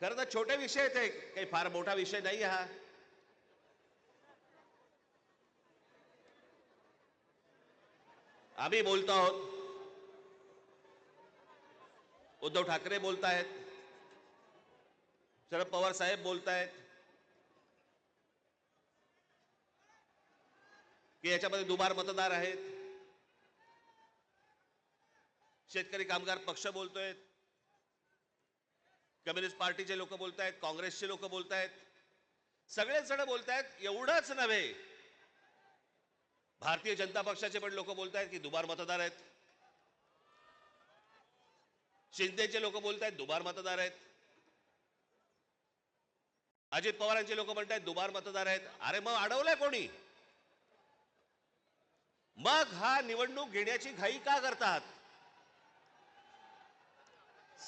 खरं तर छोटे विषय आहेत काही फार मोठा विषय नाही हा. आम्ही बोलतो आहोत. उद्धव ठाकरे बोलतायत. शरद पवार साहेब बोलतायत. की याच्यामध्ये दुबार मतदार आहेत. शेतकरी कामगार पक्ष बोलतोय कम्युनिस्ट पार्टीचे लोक बोलतायत काँग्रेसचे लोक बोलतायत. सगळेच जण बोलतायत एवढंच नव्हे. भारतीय जनता पक्षाचे पण लोक बोलतायत की दुबार मतदार आहेत. शिंदेचे लोक बोलतायत दुबार मतदार आहेत. अजित पवारांचे लोक म्हणतायत दुबार मतदार आहेत. अरे मग अडवलंय कोणी? मग हा निवडणूक घेण्याची घाई का करतात?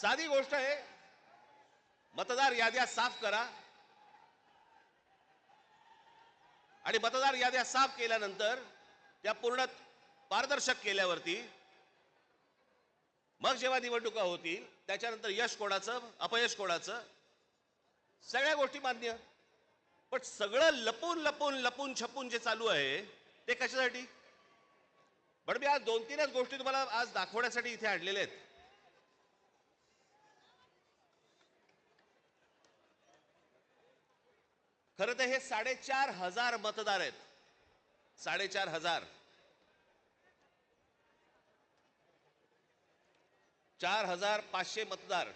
साधी गोष्ट आहे मतदार याद्या साफ करा. आणि मतदार याद्या साफ केल्यानंतर त्या पूर्ण पारदर्शक केल्यावरती मग जेव्हा निवडणुका होतील त्याच्यानंतर यश कोणाचं अपयश कोणाचं सगळ्या गोष्टी मान्य. पण सगळं लपून लपून लपून छपून जे चालू आहे ते कशासाठी? पण मी आज दोन तीनच गोष्टी तुम्हाला आज दाखवण्यासाठी इथे आणलेल्या आहेत. खरं तर हे साडेचार हजार मतदार आहेत. साडेचार हजार. चार हजार पाचशे मतदार.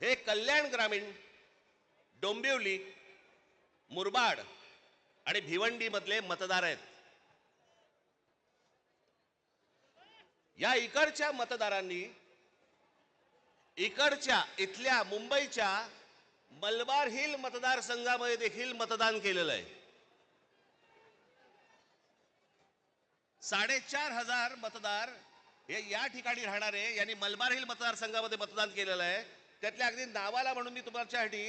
हे कल्याण ग्रामीण डोंबिवली मुरबाड आणि भिवंडी मधले मतदार आहेत. या इकडच्या मतदारांनी इकडच्या इथल्या मुंबईच्या मलबार हिल मतदारसंघामध्ये देखील मतदान केलेलं आहे. साडेचार हजार मतदार हे या ठिकाणी राहणारे यांनी मलबार हिल मतदारसंघामध्ये मतदान केलेलं आहे. त्यातल्या अगदी नावाला म्हणून मी तुमच्यासाठी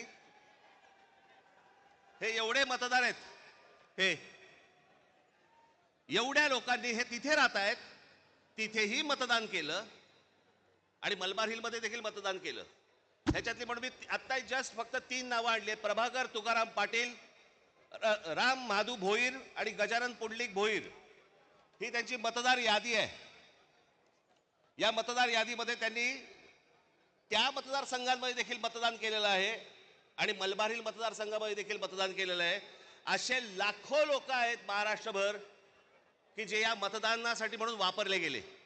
हे एवढे मतदार आहेत. हे एवढ्या लोकांनी हे तिथे राहत आहेत. तिथेही मतदान केलं आणि मलबार हिलमध्ये देखील मतदान केलं. ह्याच्यातली म्हणून मी आत्ता जस्ट फक्त तीन नावं आणली आहेत. प्रभाकर तुकाराम पाटील र- राम माधू भोईर आणि गजानन पुंडलिक भोईर. ही त्यांची मतदार यादी आहे. या मतदार यादीमध्ये त्यांनी त्या मतदारसंघांमध्ये देखील मतदान केलेलं आहे आणि मलबारील मतदारसंघामध्ये देखील मतदान केलेलं आहे. असे लाखो लोक आहेत महाराष्ट्रभर की जे या मतदानासाठी म्हणून वापरले गेले.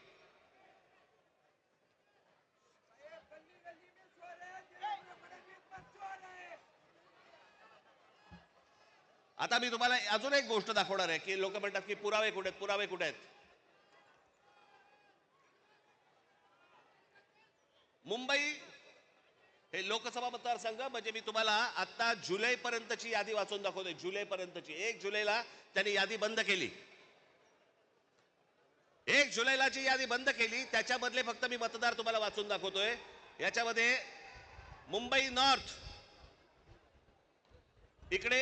आता मी तुम्हाला अजून एक गोष्ट दाखवणार आहे की लोक म्हणतात की पुरावे कुठे आहेत पुरावे कुठे आहेत? मुंबई हे लोकसभा मतदारसंघ म्हणजे मी तुम्हाला आता जुलै पर्यंतची यादी वाचून दाखवतोय. जुलै पर्यंतची एक जुलैला त्यांनी यादी बंद केली. एक जुलैला जी यादी बंद केली त्याच्यामधले फक्त मी मतदार तुम्हाला वाचून दाखवतोय. याच्यामध्ये मुंबई नॉर्थ इकडे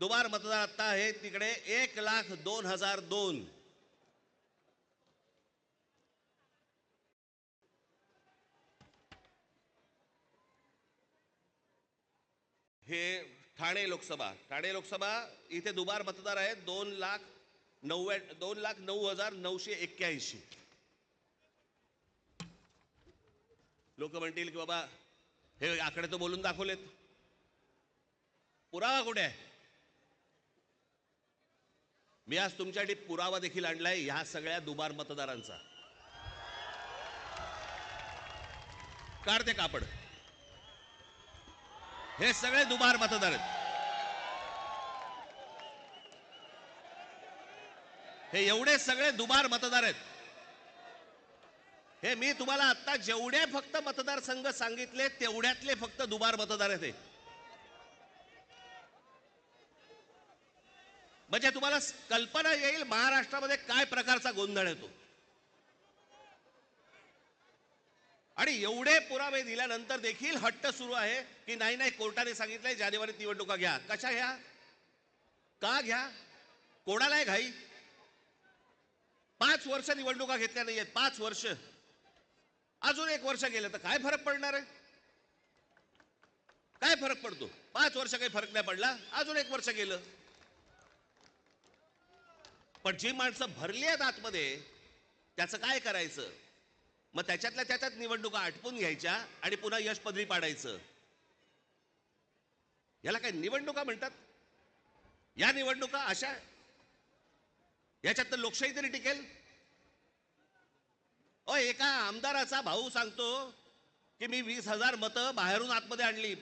दुबार मतदार आता आहे तिकडे एक लाख दोन हजार दोन. हे ठाणे लोकसभा ठाणे लोकसभा इथे दुबार मतदार आहेत दोन लाख नव्या दोन लाख नऊ हजार नऊशे एक्क्याऐंशी. लोक म्हणतील की बाबा हे आकडे तर बोलून दाखवलेत. पुरावा कुठे आहे? मी आज तुमच्यासाठी पुरावा देखील आणलाय ह्या सगळ्या दुबार मतदारांचा. काढते कापड. हे सगळे दुबार मतदार आहेत. हे एवढे सगळे दुबार मतदार आहेत. हे मी तुम्हाला आता जेवढे फक्त मतदारसंघ सांगितले तेवढ्यातले फक्त दुबार मतदार आहेत म्हणजे तुम्हाला कल्पना येईल महाराष्ट्रामध्ये काय प्रकारचा गोंधळ येतो. आणि एवढे पुरावे दिल्यानंतर देखील हट्ट सुरू आहे की नाही नाही कोर्टाने सांगितलंय जानेवारीत निवडणुका घ्या. कशा घ्या? का घ्या? कोणाला आहे घाई. पाच वर्ष निवडणुका घेतल्या नाहीयेत पाच वर्ष. अजून एक वर्ष गेलं तर काय फरक पडणार आहे? काय फरक पडतो? पाच वर्ष काही फरक नाही पडला अजून एक वर्ष गेलं. पण जी माणसं भरली आहेत आतमध्ये त्याचं काय करायचं? मग त्याच्यातल्या त्याच्यात निवडणुका आटपून घ्यायच्या आणि पुन्हा यश पदरी पाडायचं. याला काय निवडणुका म्हणतात? या निवडणुका अशा याच्यात तर लोकशाही तरी टिकेल. अ एका आमदाराचा भाऊ सांगतो की मी वीस हजार मतं बाहेरून आतमध्ये आणली.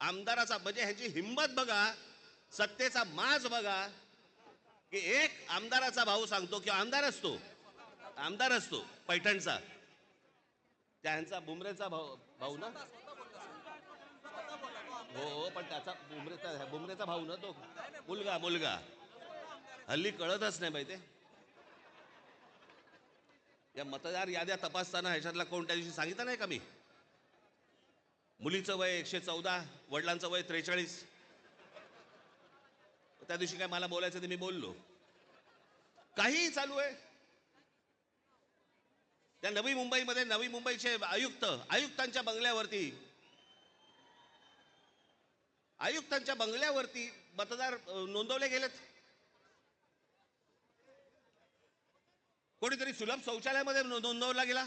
आमदाराचा म्हणजे ह्याची हिंमत बघा सत्तेचा माज बघा. की एक आमदाराचा भाऊ सांगतो की आमदार असतो. आमदार असतो पैठणचा. त्यांचा बुमरेचा भाऊ भाऊ ना? हो हो पण त्याचा बुमरेचा बुमरेचा भाऊ ना तो? मुलगा मुलगा. हल्ली कळतच नाही माहिती. या मतदार याद्या तपासताना ह्याच्यातला कोण त्या दिवशी सांगितलं नाही का मी? मुलीचं वय एकशे चौदा वडिलांचं वय त्रेचाळीस. त्या दिवशी काय मला बोलायचं ते मी बोललो. काहीही चालू आहे. त्या नवी मुंबईमध्ये नवी मुंबईचे आयुक्त आयुक्तांच्या बंगल्यावरती आयुक्तांच्या बंगल्यावरती मतदार नोंदवले गेलेत. कोणीतरी सुलभ शौचालयामध्ये नोंदवला गेला.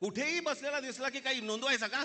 कुठेही बसलेला दिसला की काही नोंदवायचा का?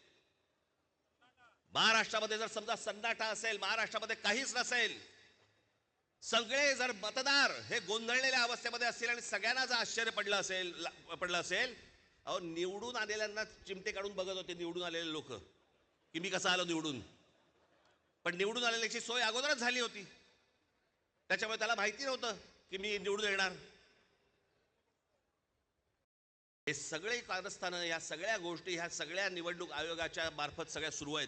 महाराष्ट्रामध्ये जर समजा सन्नाटा असेल महाराष्ट्रामध्ये काहीच नसेल सगळे जर मतदार हे गोंधळलेल्या अवस्थेमध्ये असतील आणि सगळ्यांना जर आश्चर्य पडलं असेल पडलं असेल अहो निवडून आलेल्यांना चिमटे काढून बघत होते निवडून आलेले लोक. की मी कसं आलो निवडून? पण निवडून आलेल्याची सोय अगोदरच झाली होती. त्याच्यामुळे त्याला माहिती नव्हतं की मी निवडून येणार. हे सगळे कारस्थानं या सगळ्या गोष्टी ह्या सगळ्या निवडणूक आयोगाच्या मार्फत सगळ्या सुरू आहेत.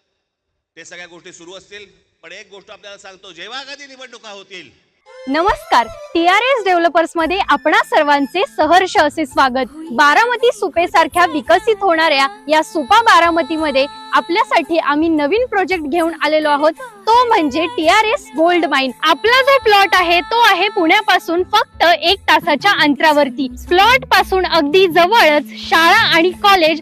ते सगळ्या गोष्टी सुरू असतील पण एक गोष्ट आपल्याला सांगतो जेव्हा कधी निवडणुका होतील. नमस्कार. टी आर एस डेव्हलपर्समध्ये आपणा सर्वांचे सहर्ष असे स्वागत. बारामती सुपे सारख्या विकसित होणाऱ्या या सुपा बारामती मध्ये आपल्यासाठी आम्ही नवीन प्रोजेक्ट घेऊन आलेलो आहोत. तो म्हणजे T R S gold mine आपला जो प्लॉट आहे तो आहे पुण्यापासून फक्त एक तासाच्या अंतरावरती. प्लॉटपासून अगदी जवळच शाळा आणि college